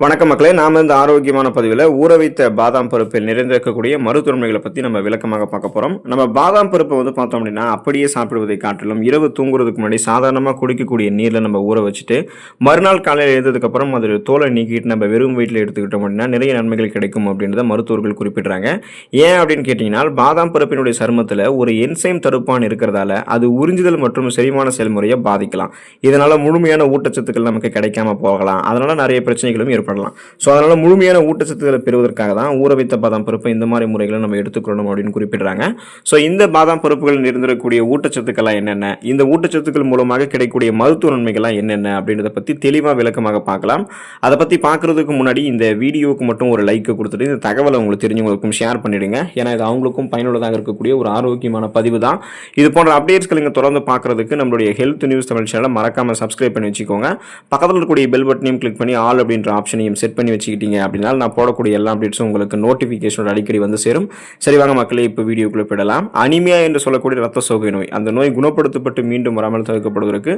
வணக்கம் மக்களே நாம் இந்த ஆரோக்கியமான பதிவில் ஊற வைத்த பாதாம் பருப்பில் நிறைந்திருக்கக்கூடிய மருத்துவமைகளை பற்றி நம்ம விளக்கமாக பார்க்க போகிறோம் நம்ம பாதாம் பருப்பை வந்து பார்த்தோம் அப்படின்னா அப்படியே சாப்பிடுவதை காட்டிலும் இரவு தூங்குறதுக்கு முன்னாடி சாதாரணமாக குடிக்கக்கூடிய நீரில் நம்ம ஊற வச்சுட்டு மறுநாள் காலையில் எழுந்ததுக்கப்புறம் அது தோலை நீக்கிட்டு நம்ம வெறும் வீட்டில் எடுத்துக்கிட்டோம் அப்படின்னா நிறைய நன்மைகள் கிடைக்கும் அப்படின்றத மருத்துவர்கள் குறிப்பிடுறாங்க. ஏன் அப்படின்னு கேட்டிங்கன்னா பாதாம் பருப்பினுடைய சருமத்தில் ஒரு என்சைம் தடுப்பான் இருக்கிறதால அது உறிஞ்சுதல் மற்றும் செரிமான செயல்முறையை பாதிக்கலாம். இதனால் முழுமையான ஊட்டச்சத்துக்கள் நமக்கு கிடைக்காம போகலாம். அதனால் நிறைய பிரச்சனைகளும் ஏற்படலாம் ஸோ அதனால் முழுமையான ஊட்டச்சத்துக்களை பெறுவதற்காக தான் ஊற வைத்த பாதாம் பருப்பு இந்த மாதிரி முறைகளை நம்ம எடுத்துக்கொள்ளணும் அப்படின்னு குறிப்பிடுறாங்க. ஸோ இந்த பாதாம் பருப்புகள் இருந்திருக்கக்கூடிய ஊட்டச்சத்துக்கள்லாம் என்னென்ன? இந்த ஊட்டச்சத்துக்கள் மூலமாக கிடைக்கக்கூடிய மருத்துவ நன்மைகள்லாம் என்னென்ன? அப்படின்றத பற்றி தெளிவாக விளக்கமாக பார்க்கலாம். அதை பற்றி பார்க்குறதுக்கு முன்னாடி இந்த வீடியோவுக்கு மட்டும் ஒரு லைக்கை கொடுத்துட்டு இந்த தகவலை உங்களுக்கு தெரிஞ்சவங்களுக்கும் ஷேர் பண்ணிவிடுங்க ஏன்னா இது அவங்களுக்கும் பயனுள்ளதாக இருக்கக்கூடிய ஒரு ஆரோக்கியமான பதிவு தான். இது போன்ற அப்டேட்ஸ்கள் இங்கே தொடர்ந்து பார்க்குறதுக்கு நம்மளுடைய ஹெல்த் நியூஸ் தமிழ் சேனலை மறக்காமல் சப்ஸ்கிரைப் பண்ணி வச்சுக்கோங்க. பக்கத்தில் இருக்கக்கூடிய பெல் பட்டனையும் கிளிக் பண்ணி ஆல் அப்படின்ற ஆப்ஷன் ஆப்ஷனையும் செட் பண்ணி வச்சுக்கிட்டீங்க அப்படின்னா நான் போடக்கூடிய எல்லா அப்டேட்ஸும் உங்களுக்கு நோட்டிஃபிகேஷனோட அடிக்கடி வந்து சேரும். சரி வாங்க மக்களே இப்போ வீடியோக்குள்ளே போயிடலாம். அனிமியா என்று சொல்லக்கூடிய ரத்த சோகை நோய். அந்த நோய் குணப்படுத்தப்பட்டு மீண்டும் வராமல் தவிர்க்கப்படுவதற்கு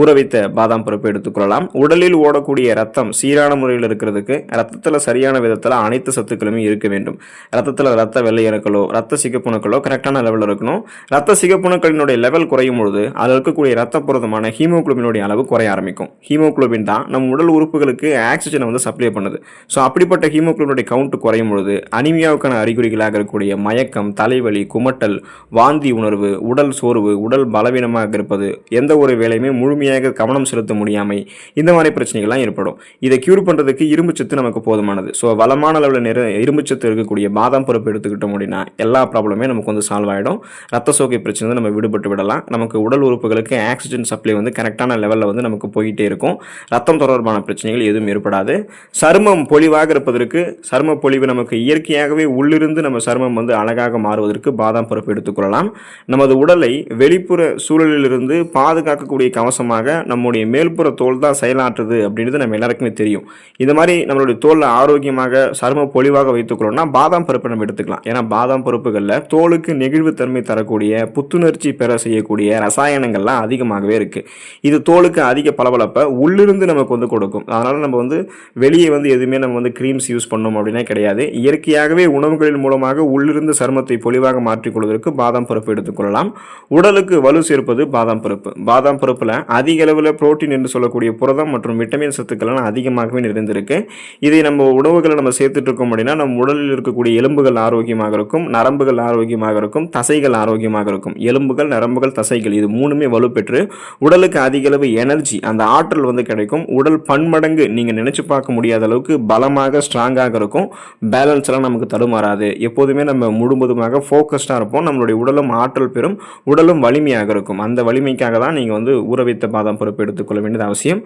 ஊற வைத்த பாதாம் பருப்பை எடுத்துக்கொள்ளலாம் உடலில் ஓடக்கூடிய ரத்தம் சீரான முறையில் இருக்கிறதுக்கு ரத்தத்தில் சரியான விதத்தில் அனைத்து சத்துக்களுமே இருக்க வேண்டும். ரத்தத்தில் ரத்த வெள்ளை அணுக்களோ ரத்த சிகப்புணுக்களோ கரெக்டான லெவலில் இருக்கணும். ரத்த சிகப்புணுக்களினுடைய லெவல் குறையும் பொழுது அதில் இருக்கக்கூடிய ரத்த புரதமான ஹீமோக்ளோபினுடைய அளவு குறைய ஆரம்பிக்கும். ஹீமோகுளோபின் தான் நம் உடல் உறுப்புகளுக்கு ஆக்சிஜனை வந்து சப்ளை பண்ணுது. ஸோ அப்படிப்பட்ட ஹீமோகுளோபினுடைய கவுண்ட் குறையும் பொழுது அனிமியாவுக்கான அறிகுறிகளாக இருக்கக்கூடிய மயக்கம் தலைவலி குமட்டல் வாந்தி உணர்வு உடல் சோர்வு உடல் பலவீனமாக இருப்பது எந்த ஒரு வேலையுமே முழுமையாக கவனம் செலுத்த முடியாமை இந்த மாதிரி பிரச்சனைகள்லாம் ஏற்படும். இதை கியூர் பண்ணுறதுக்கு இரும்பு சத்து நமக்கு போதுமானது. ஸோ வளமான அளவில் நிற இரும்பு சத்து இருக்கக்கூடிய பாதாம் பருப்பு எடுத்துக்கிட்டோம் அப்படின்னா எல்லா ப்ராப்ளமே நமக்கு வந்து சால்வ் ஆகிடும் ரத்த சோகை பிரச்சனை வந்து நம்ம விடுபட்டு விடலாம். நமக்கு உடல் உறுப்புகளுக்கு ஆக்சிஜன் சப்ளை வந்து கரெக்டான லெவலில் வந்து நமக்கு போயிட்டே இருக்கும். ரத்தம் தொடர்பான பிரச்சனைகள் எதுவும் ஏற்படாது. சருமம் பொலிவாக இருப்பதற்கு சரும பொலிவு நமக்கு இயற்கையாகவே உள்ளிருந்து நம்ம சருமம் வந்து அழகாக மாறுவதற்கு பாதாம் பருப்பு எடுத்துக்கொள்ளலாம் நமது உடலை வெளிப்புற சூழலிலிருந்து பாதுகாக்கக்கூடிய கவசமாக நம்முடைய மேல்புற தோல் தான் செயலாற்றுது அப்படின்றது நம்ம எல்லாருக்குமே தெரியும். இந்த மாதிரி நம்மளுடைய தோலை ஆரோக்கியமாக சரும பொலிவாக வைத்துக்கொள்ளணும்னா பாதாம் பருப்பை நம்ம எடுத்துக்கலாம். ஏன்னா பாதாம் பருப்புகளில் தோலுக்கு நெகிழ்வுத்தன்மை தரக்கூடிய புத்துணர்ச்சி பெற செய்யக்கூடிய ரசாயனங்கள்லாம் அதிகமாகவே இருக்குது இது தோலுக்கு அதிக பளபளப்பை உள்ளிருந்து நமக்கு வந்து கொடுக்கும். அதனால் நம்ம வந்து வெளியே வந்து எதுவுமே நம்ம வந்து க்ரீம்ஸ் யூஸ் பண்ணோம் அப்படின்னா கிடையாது. இயற்கையாகவே உணவுகளின் மூலமாக உள்ளிருந்து சருமத்தை பொலிவாக மாற்றிக்கொள்வதற்கு பாதாம் பருப்பு எடுத்துக்கொள்ளலாம் உடலுக்கு வலு சேர்ப்பது பாதாம் பருப்பு. பாதாம் பருப்பில் அதிக அளவில் புரோட்டீன் என்று சொல்லக்கூடிய புரதம் மற்றும் விட்டமின் சத்துக்கள்லாம் அதிகமாகவே நிறைந்திருக்கு. இதை நம்ம உணவுகளை நம்ம சேர்த்துட்டு இருக்கோம் அப்படின்னா நம்ம உடலில் இருக்கக்கூடிய எலும்புகள் ஆரோக்கியமாக இருக்கும் நரம்புகள் ஆரோக்கியமாக இருக்கும் தசைகள் ஆரோக்கியமாக இருக்கும். எலும்புகள் நரம்புகள் தசைகள் இது மூணுமே வலுப்பெற்று உடலுக்கு அதிக அளவு எனர்ஜி அந்த ஆற்றல் வந்து கிடைக்கும். உடல் பன்மடங்கு நீங்கள் நினைச்சு பார்க்க முடியாத அளவுக்கு பலமாக ஸ்ட்ராங்காக இருக்கும். பேலன்ஸ் எல்லாம் நமக்கு தடுமாறாது. எப்போதுமே நம்ம முழுவதுமாக ஃபோக்கஸ்டாக இருப்போம். நம்மளுடைய உடலும் ஆற்றல் பெறும். உடலும் வலிமையாக இருக்கும். அந்த வலிமைக்காக தான் நீங்கள் வந்து ஊற வைத்த பாதாம் பருப்பு எடுத்துக்கொள்ள வேண்டியது அவசியம்.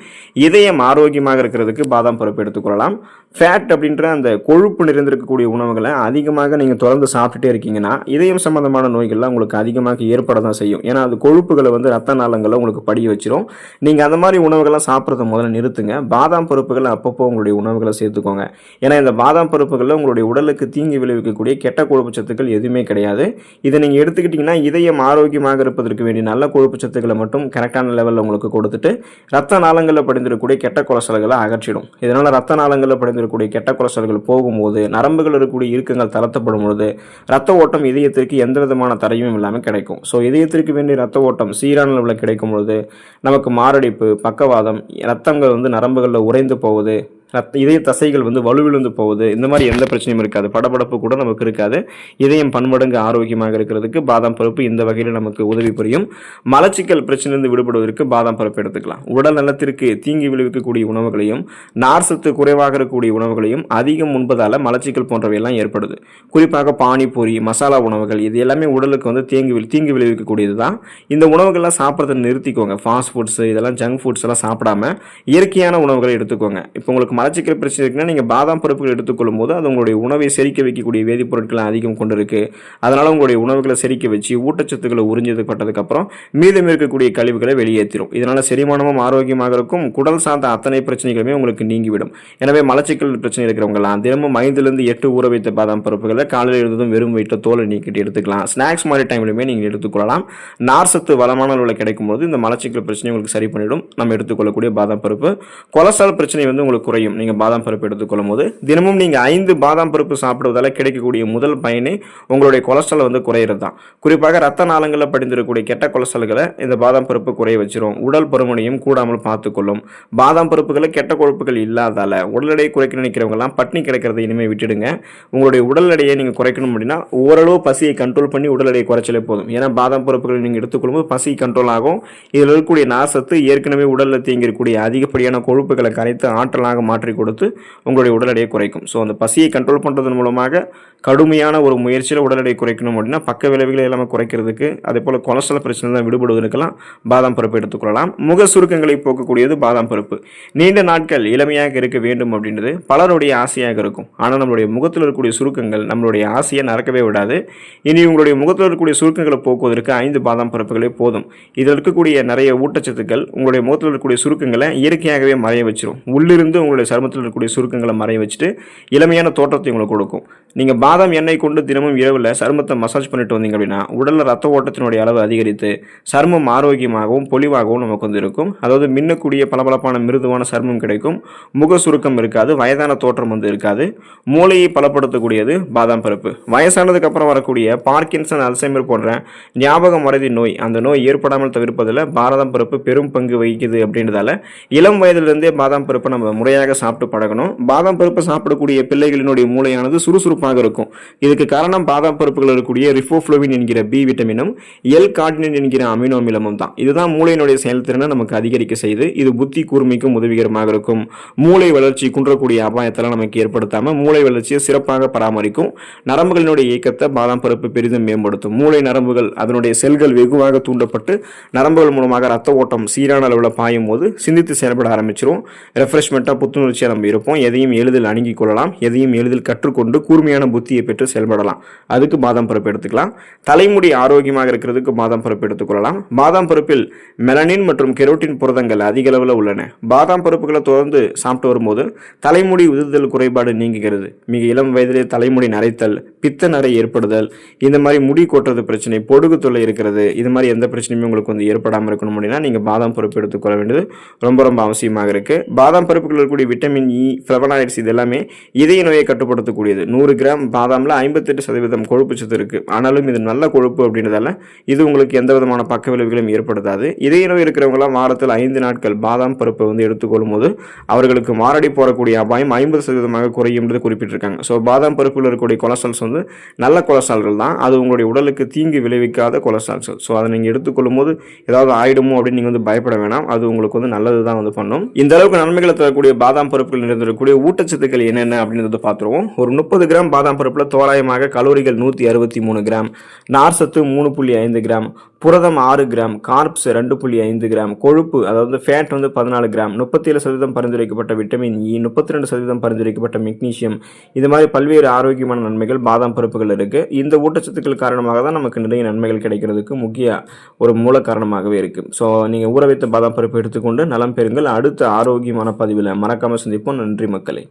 இதயம் ஆரோக்கியமாக இருக்கிறதுக்கு பாதாம் பருப்பு எடுத்துக்கொள்ளலாம் ஃபேட் அப்படின்ற அந்த கொழுப்பு நிறைந்திருக்கக்கூடிய உணவுகளை அதிகமாக நீங்கள் தொடர்ந்து சாப்பிட்டுட்டே இருக்கீங்கன்னா இதயம் சம்பந்தமான நோய்கள்லாம் உங்களுக்கு அதிகமாக ஏற்பட தான் செய்யும். ஏன்னா அது கொழுப்புகளை வந்து ரத்த நாளங்களை உங்களுக்கு படிய வச்சிடும் நீங்கள் அந்த மாதிரி உணவுகளை சாப்பிட்றத முதல்ல நிறுத்துங்க. பாதாம் பருப்புகளை அப்பப்போ உங்களுடைய உணவுகளை சேர்த்துக்கோங்க. ஏன்னா இந்த பாதாம் பருப்புகளில் உங்களுடைய உடலுக்கு தீங்கு விளைவிக்கக்கூடிய கெட்ட கொழுப்பு சத்துக்கள் எதுவுமே கிடையாது. இதை நீங்கள் எடுத்துக்கிட்டிங்கன்னா இதயம் ஆரோக்கியமாக இருப்பதற்கு வேண்டிய நல்ல கொழுப்பு சத்துக்களை மட்டும் கரெக்டான லெவலில் உங்களுக்கு கொடுத்துட்டு ரத்த நாளங்களில் படிந்திருக்கக்கூடிய கெட்ட கொலசல்களை அகற்றிடும். இதனால் ரத்த நாளங்களில் படிந்திருக்கக்கூடிய கெட்ட கொலசல்கள் போகும்போது நரம்புகள் இருக்கக்கூடிய இறுக்கங்கள் தளர்த்தப்படும் பொழுது ரத்த ஓட்டம் இதயத்திற்கு எந்த விதமான தடையும் இல்லாமல் கிடைக்கும். ஸோ இதயத்திற்கு வேண்டிய ரத்த ஓட்டம் சீரான அளவில் கிடைக்கும் பொழுது நமக்கு மாரடைப்பு பக்கவாதம் ரத்தங்கள் வந்து நரம்புகளில் உறைந்து போகுது இதய தசைகள் வந்து வலுவிழுந்து போகுது. இந்த மாதிரி எந்த பிரச்சனையும் இருக்காது. படபடப்பு கூட நமக்கு இருக்காது. இதயம் பன்மடங்கு ஆரோக்கியமாக இருக்கிறதுக்கு பாதாம் பருப்பு இந்த வகையில் நமக்கு உதவி புரியும். மலச்சிக்கல் பிரச்சனையிலிருந்து விடுபடுவதற்கு பாதாம் பருப்பு எடுத்துக்கலாம். உடல் நலத்திற்கு தீங்கி விளைவிக்கக்கூடிய உணவுகளையும் நார் சத்து குறைவாக இருக்கக்கூடிய உணவுகளையும் அதிகம் உண்பதால் மலச்சிக்கல் போன்றவையெல்லாம் ஏற்படுது. குறிப்பாக பானிபூரி மசாலா உணவுகள் இது எல்லாமே உடலுக்கு வந்து தீங்கு தீங்கு விளைவிக்கக்கூடியது தான் இந்த உணவுகள்லாம் சாப்பிட்றத நிறுத்திக்கோங்க. ஃபாஸ்ட் ஃபுட்ஸ் இதெல்லாம் ஜங்க் ஃபுட்ஸ் எல்லாம் சாப்பிடாம இயற்கையான உணவுகளை எடுத்துக்கோங்க. இப்போ உங்களுக்கு மலச்சிக்கல் பிரச்சனை இருக்குன்னா நீங்கள் பாதாம் பருப்புகள் எடுத்துக்கொள்ளும் போது அது உங்களுடைய உணவை செரிக்க வைக்கக்கூடிய வேதிப்பொருட்களை அதிகம் கொண்டு அதனால் அதனால உங்களுடைய உணவுகளை செரிக்க வச்சு ஊட்டச்சத்துக்களை உறிஞ்சதுப்பட்டதுக்கப்புறம் மீதம் இருக்கக்கூடிய கழிவுகளை வெளியேற்றிடும் இதனால் செரிமானமும் ஆரோக்கியமாக இருக்கும். குடல் சார்ந்த அத்தனை பிரச்சனைகளுமே உங்களுக்கு நீங்கிவிடும். எனவே மலச்சிக்கல் பிரச்சனை இருக்கிறவங்கலாம் தினமும் ஐந்துலேருந்து எட்டு ஊற வைத்த பாதாம் பருப்புகளை காலையில் எழுந்ததும் வெறும் வயிற்று தோலை நீக்கிட்டு எடுத்துக்கலாம். ஸ்நாக்ஸ் மாதிரி டைம்லையுமே நீங்கள் எடுத்துக்கொள்ளலாம். நார் சத்து வளமான அளவில் கிடைக்கும் போது இந்த மலச்சிக்கல் பிரச்சனை உங்களுக்கு சரி பண்ணிவிடும் நம்ம எடுத்துக்கொள்ளக்கூடிய பாதாம் பருப்பு. கொலஸ்ட்ரால் பிரச்சனை வந்து உங்களுக்கு குறையும். முடியும். நீங்கள் பாதாம் பருப்பு எடுத்துக்கொள்ளும் போது தினமும் நீங்கள் ஐந்து பாதாம் பருப்பு சாப்பிடுவதால் கிடைக்கக்கூடிய முதல் பயனே உங்களுடைய கொலஸ்ட்ரால் வந்து குறையிறது தான் குறிப்பாக ரத்த நாளங்களில் படிந்திருக்கக்கூடிய கெட்ட கொலஸ்ட்ரால்களை இந்த பாதாம் பருப்பு குறைய வச்சிரும். உடல் பருமனையும் கூடாமல் பார்த்துக்கொள்ளும். பாதாம் பருப்புகளை கெட்ட கொழுப்புகள் இல்லாதால உடல் எடையை குறைக்க நினைக்கிறவங்கலாம் பட்னி கிடைக்கிறத இனிமேல் விட்டுடுங்க. உங்களுடைய உடல் எடையை நீங்கள் குறைக்கணும் அப்படின்னா ஓரளவு பசியை கண்ட்ரோல் பண்ணி உடல் எடையை குறைச்சலே போதும். ஏன்னா பாதாம் பருப்புகளை நீங்கள் எடுத்துக்கொள்ளும்போது பசி கண்ட்ரோல் ஆகும். இதில் இருக்கக்கூடிய நாசத்து ஏற்கனவே உடலில் தேங்கியிருக்கக்கூடிய அதிகப்படியான கொழுப்புகளை கரைத்து ஆற்றலாக மாற்ற மாற்றி கொடுத்து உங்களுடைய உடல் எடையை குறைக்கும். ஸோ அந்த பசியை கண்ட்ரோல் பண்ணுறதன் மூலமாக கடுமையான ஒரு முயற்சியில் உடல் எடையை குறைக்கணும் அப்படின்னா பக்க விளைவுகளை எல்லாமே குறைக்கிறதுக்கு அதே போல் கொலஸ்ட்ரால் பிரச்சனை தான் விடுபடுவதற்கெல்லாம் பாதாம் பருப்பு எடுத்துக்கொள்ளலாம் முக சுருக்கங்களை போக்கக்கூடியது பாதாம் பருப்பு. நீண்ட நாட்கள் இளமையாக இருக்க வேண்டும் அப்படின்றது பலருடைய ஆசையாக இருக்கும். ஆனால் நம்மளுடைய முகத்தில் இருக்கக்கூடிய சுருக்கங்கள் நம்மளுடைய ஆசையை நறக்கவே விடாது. இனி உங்களுடைய முகத்தில் இருக்கக்கூடிய சுருக்கங்களை போக்குவதற்கு ஐந்து பாதாம் பருப்புகளே போதும். இதில் இருக்கக்கூடிய நிறைய ஊட்டச்சத்துக்கள் உங்களுடைய முகத்தில் இருக்கக்கூடிய சுருக்கங்களை இயற்கையாகவே மறைய வச்சிடும் உள்ளிருந்து உங்களுடைய சருமத்தில் இருக்கக்கூடிய சுருக்கங்களை மறைய வச்சுட்டு இளமையான தோற்றத்தை உங்களுக்கு கொடுக்கும். நீங்கள் பாதாம் எண்ணெய் கொண்டு தினமும் இரவில் சருமத்தை மசாஜ் பண்ணிட்டு வந்தீங்க அப்படின்னா உடலில் ரத்த ஓட்டத்தினுடைய அளவு அதிகரித்து சருமம் ஆரோக்கியமாகவும் பொலிவாகவும் நமக்கு வந்து இருக்கும். அதாவது மின்னக்கூடிய பளபளப்பான மிருதுவான சருமம் கிடைக்கும். முக சுருக்கம் இருக்காது வயதான தோற்றம் வந்து இருக்காது. மூளையை பலப்படுத்தக்கூடியது பாதாம் பருப்பு. வயசானதுக்கு அப்புறம் வரக்கூடிய பார்க்கின்சன் அல்சைமர் போன்ற ஞாபகம் மறதி நோய் அந்த நோய் ஏற்படாமல் தவிர்ப்பதில் பாதாம் பருப்பு பெரும் பங்கு வகிக்குது அப்படின்றதால இளம் வயதிலிருந்தே பாதாம் பருப்பை நம்ம முறையாக சாப்பிட்டு பழகணும். பாதாம் பருப்பு சாப்பிடக்கூடிய பிள்ளைகளினுடைய மூளையானது சுறுசுறுப்பாக இருக்கும். இதுக்கு காரணம் பாதாம் பருப்புகள் இருக்கக்கூடிய ரிஃபோஃப்ளோவின் என்கிற பி விட்டமினும் எல் கார்டினின் என்கிற அமினோ அமிலமும் தான். இதுதான் மூளையினுடைய செயல்திறனை நமக்கு அதிகரிக்க செய்து இது புத்தி கூர்மைக்கும் உதவிகரமாக இருக்கும். மூளை வளர்ச்சி குன்றக்கூடிய அபாயத்தெல்லாம் நமக்கு ஏற்படுத்தாமல் மூளை வளர்ச்சியை சிறப்பாக பராமரிக்கும். நரம்புகளினுடைய இயக்கத்தை பாதாம் பருப்பு பெரிதும் மேம்படுத்தும். மூளை நரம்புகள் அதனுடைய செல்கள் வெகுவாக தூண்டப்பட்டு நரம்புகள் மூலமாக ரத்த ஓட்டம் சீரான அளவில் பாயும் போது சிந்தித்து செயல்பட ஆரம்பிச்சிரும். ரெஃப்ரெஷ்மெண்ட்டாக புத்துணர்ச்சியாக நம்ம இருப்போம். எதையும் எளிதில் அணுகிக் கொள்ளலாம். எதையும் எளிதில் கற்றுக்கொண்டு கூர்மை கூர்மையான புத்தியை பெற்று செயல்படலாம். அதுக்கு பாதாம் பருப்பு எடுத்துக்கலாம். தலைமுடி ஆரோக்கியமாக இருக்கிறதுக்கு பாதாம் பருப்பு எடுத்துக்கொள்ளலாம் பாதாம் பருப்பில் மெலனின் மற்றும் கெரோட்டின் புரதங்கள் அதிக அளவில் உள்ளன. பாதாம் பருப்புகளை தொடர்ந்து சாப்பிட்டு வரும்போது தலைமுடி உதிர்தல் குறைபாடு நீங்குகிறது. மிக இளம் வயதிலே தலைமுடி நரைத்தல் பித்த நரை ஏற்படுதல் இந்த மாதிரி முடி கொட்டுறது பிரச்சனை பொடுகு தொல்லை இருக்கிறது இது மாதிரி எந்த பிரச்சனையுமே உங்களுக்கு வந்து ஏற்படாமல் இருக்கணும் அப்படின்னா நீங்கள் பாதாம் பருப்பு எடுத்துக்கொள்ள வேண்டியது ரொம்ப ரொம்ப அவசியமாக இருக்குது பாதாம் பருப்புகளில் இருக்கக்கூடிய விட்டமின் இ ஃப்ளவனாய்ட்ஸ் இது எல்லாமே இதய நோயை கட்டுப்படுத்தக்கூடியது. நூறு கிராம் பாதாமில் ஐம்பத்தெட்டு சதவீதம் கொழுப்பு சத்து இருக்குது ஆனாலும் இது நல்ல கொழுப்பு அப்படின்றதால இது உங்களுக்கு எந்த விதமான பக்க விளைவுகளும் ஏற்படுத்தாது. இதய நோய் இருக்கிறவங்களாம் வாரத்தில் ஐந்து நாட்கள் பாதாம் பருப்பை வந்து எடுத்துக்கொள்ளும் போது அவர்களுக்கு மாரடி போடக்கூடிய அபாயம் ஐம்பது சதவீதமாக குறையும் என்று குறிப்பிட்டிருக்காங்க. ஸோ பாதாம் பருப்பில் இருக்கக்கூடிய கொலஸ்ட்ரால்ஸ் வந்து நல்ல கொலஸ்ட்ரால்கள் தான். அது உங்களுடைய உடலுக்கு தீங்கு விளைவிக்காத கொலஸ்ட்ரால்ஸ் ஸோ அதை நீங்கள் எடுத்துக்கொள்ளும் போது ஏதாவது ஆயிடுமோ அப்படின்னு நீங்கள் வந்து பயப்பட வேணாம். அது உங்களுக்கு வந்து நல்லது தான் வந்து பண்ணும். இந்த அளவுக்கு நன்மைகளை தரக்கூடிய பாதாம் பருப்புகள் நிறைந்திருக்கக்கூடிய ஊட்டச்சத்துக்கள் என்னென்ன அப்படின்றத பார்த்துருவோம். ஒரு முப்பது கிராம் பாதாம் பருப்பில் தோராயமாக கலோரிகள் நூற்றி அறுபத்தி மூணு கிராம் நார் சத்து மூணு புள்ளி ஐந்து கிராம் புரதம் ஆறு கிராம் கார்ப்ஸ் ரெண்டு புள்ளி ஐந்து கிராம் கொழுப்பு அதாவது ஃபேட் வந்து பதினாலு கிராம் முப்பத்தி ஏழு சதவீதம் பரிந்துரைக்கப்பட்ட விட்டமின் இ e, முப்பத்தி ரெண்டு சதவீதம் பரிந்துரைக்கப்பட்ட மெக்னீஷியம் இது மாதிரி பல்வேறு ஆரோக்கியமான நன்மைகள் பாதாம் பருப்புகள் இருக்குது இந்த ஊட்டச்சத்துக்கள் காரணமாக தான் நமக்கு நிறைய நன்மைகள் கிடைக்கிறதுக்கு முக்கிய ஒரு மூல காரணமாகவே இருக்குது ஸோ நீங்கள் ஊற வைத்த பாதாம் பருப்பு எடுத்துக்கொண்டு நலம் பெறுங்கள். அடுத்த ஆரோக்கியமான பதிவில் மறக்காமல் சந்திப்போம். நன்றி மக்களை.